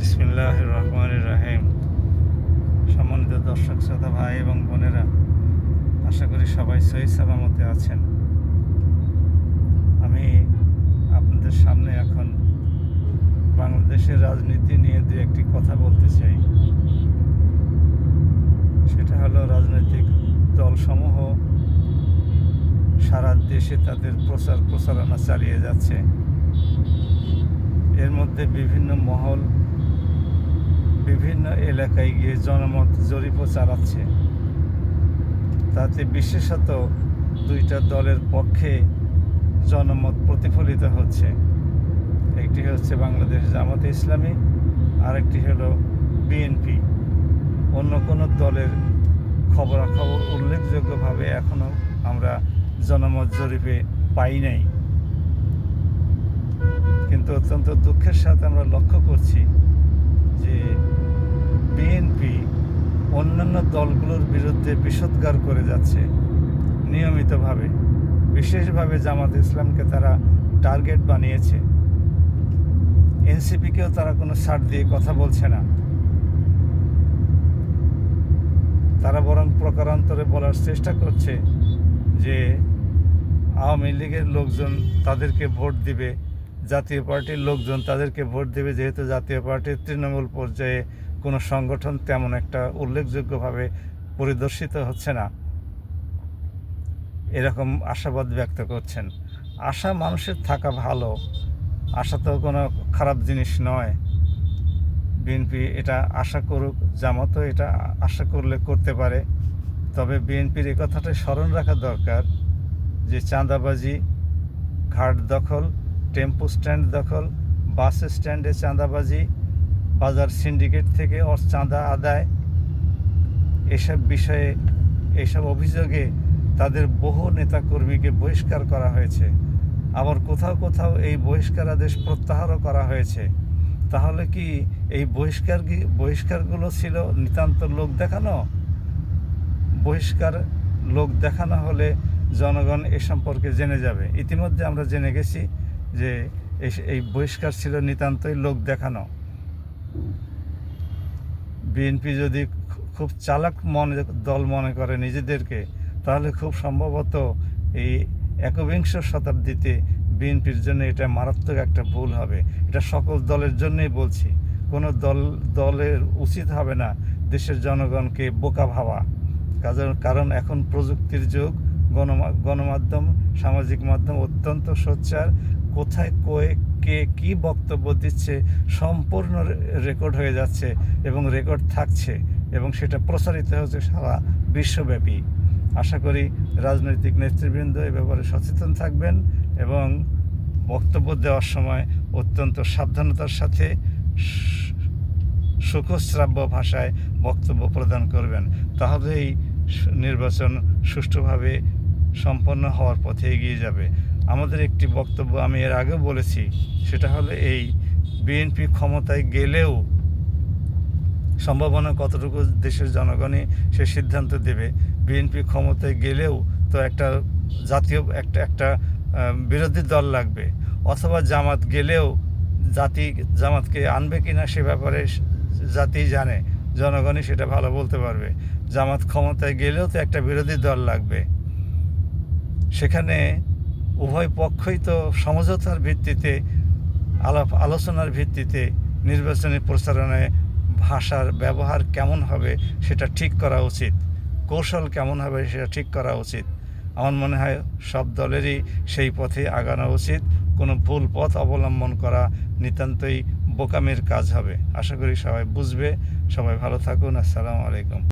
বিসমিল্লাহ রহমান রাহিম। সম্মানিত দর্শক, শ্রোতা, ভাই এবং বোনেরা, আশা করি সবাই সহি সালামতে আছেন। আমি আপনাদের সামনে এখন বাংলাদেশের রাজনীতি নিয়ে দু একটি কথা বলতে চাই। সেটা হলো রাজনৈতিক দলসমূহ সারা দেশে তাদের প্রচার প্রচারণা চালিয়ে যাচ্ছে। এর মধ্যে বিভিন্ন মহল বিভিন্ন এলাকায় গিয়ে জনমত জরিপও চালাচ্ছে। তাতে বিশেষত দুইটা দলের পক্ষে জনমত প্রতিফলিত হচ্ছে। একটি হচ্ছে বাংলাদেশ জামাতে ইসলামী, আরেকটি হলো বিএনপি। অন্য কোনো দলের খবরাখবর উল্লেখযোগ্যভাবে এখনও আমরা জনমত জরিপে পাই নাই। কিন্তু অত্যন্ত দুঃখের সাথে আমরা লক্ষ্য করছি যে বিএনপি অন্যান্য দলগুলোর বিরুদ্ধে বিষোদ্গার করে যাচ্ছে, নিয়মিতভাবে, বিশেষভাবে জামাত ইসলামকে তারা টার্গেট বানিয়েছে। এনসিপিকেও তারা কোনো ছাড় দিয়ে কথা বলছে না। তারা বরং প্রকারান্তরে বলার চেষ্টা করছে যে আওয়ামী লীগের লোকজন তাদেরকে ভোট দিবে জাতীয় পার্টির লোকজন তাদেরকে ভোট দেবে, যেহেতু জাতীয় পার্টির তৃণমূল পর্যায়ে কোনো সংগঠন তেমন একটা উল্লেখযোগ্যভাবে পরিদর্শিত হচ্ছে না। এরকম আশাবাদ ব্যক্ত করছেন। আশা মানুষের থাকা ভালো, আশা তো কোনো খারাপ জিনিস নয়। বিএনপি এটা আশা করুক জামাতও এটা আশা করলে করতে পারে। তবে বিএনপির এ কথাটা স্মরণ রাখা দরকার যে চাঁদাবাজি, ঘাট দখল টেম্পো স্ট্যান্ড দখল, বাস স্ট্যান্ডে চাঁদাবাজি, বাজার সিন্ডিকেট থেকে অর চাঁদা আদায়, এসব বিষয়ে, এসব অভিযোগে তাদের বহু নেতাকর্মীকে বহিষ্কার করা হয়েছে। আবার কোথাও কোথাও এই বহিষ্কার আদেশ প্রত্যাহারও করা হয়েছে। তাহলে কি এই বহিষ্কার বহিষ্কারগুলো ছিল নিতান্ত লোক দেখানো? বহিষ্কার লোক দেখানো হলে জনগণ এ সম্পর্কে জেনে যাবে। ইতিমধ্যে আমরা জেনে গেছি যে এই- বহিষ্কার ছিল নিতান্তই লোক দেখানো। বিএনপি যদি খুব চালাক মনে, দল মনে করে নিজেদেরকে, তাহলে খুব সম্ভবত এই একবিংশ শতাব্দীতে বিএনপির জন্য এটা মারাত্মক একটা ভুল হবে। এটা সকল দলের জন্যই বলছি। কোনো দল, দলের উচিত হবে না দেশের জনগণকে বোকা ভাবা। কারণ কারণ এখন প্রযুক্তির যুগ, গণমা গণমাধ্যম, সামাজিক মাধ্যম অত্যন্ত সোচ্চার। কোথায় কয়ে, কে কী বক্তব্য দিচ্ছে, সম্পূর্ণ রেকর্ড হয়ে যাচ্ছে এবং রেকর্ড থাকছে এবং সেটা প্রসারিত হচ্ছে সারা বিশ্বব্যাপী। আশা করি রাজনৈতিক নেতৃবৃন্দ এ ব্যাপারে সচেতন থাকবেন এবং বক্তব্য দেওয়ার সময় অত্যন্ত সাবধানতার সাথে সুখশ্রাব্য ভাষায় বক্তব্য প্রদান করবেন। তাহলেই নির্বাচন সুষ্ঠুভাবে সম্পন্ন হওয়ার পথে এগিয়ে যাবে। আমাদের একটি বক্তব্য আমি এর আগেও বলেছি, সেটা হলো এই বিএনপি ক্ষমতায় গেলেও সম্ভাবনা কতটুকু দেশের জনগণই সে সিদ্ধান্ত দেবে। বিএনপি ক্ষমতায় গেলেও তো একটা জাতীয়, একটা একটা বিরোধী দল লাগবে। অথবা জামাত গেলেও জাতি, জামাতকে আনবে কিনা সে ব্যাপারে জাতি জানে, জনগণই সেটা ভালো বলতে পারবে। জামাত ক্ষমতায় গেলেও তো একটা বিরোধী দল লাগবে। সেখানে উভয় পক্ষই তো সমঝোতার ভিত্তিতে আলাপ আলোচনার ভিত্তিতে নির্বাচনী প্রচারণায় ভাষার ব্যবহার কেমন হবে সেটা ঠিক করা উচিত, কৌশল কেমন হবে সেটা ঠিক করা উচিত। আমার মনে হয় সব দলেরই সেই পথে আগানো উচিত, কোনো ভুল পথ অবলম্বন করা নিতান্তই বোকামির কাজ হবে। আশা করি সবাই বুঝবে। সবাই ভালো থাকুন। আসসালামু আলাইকুম।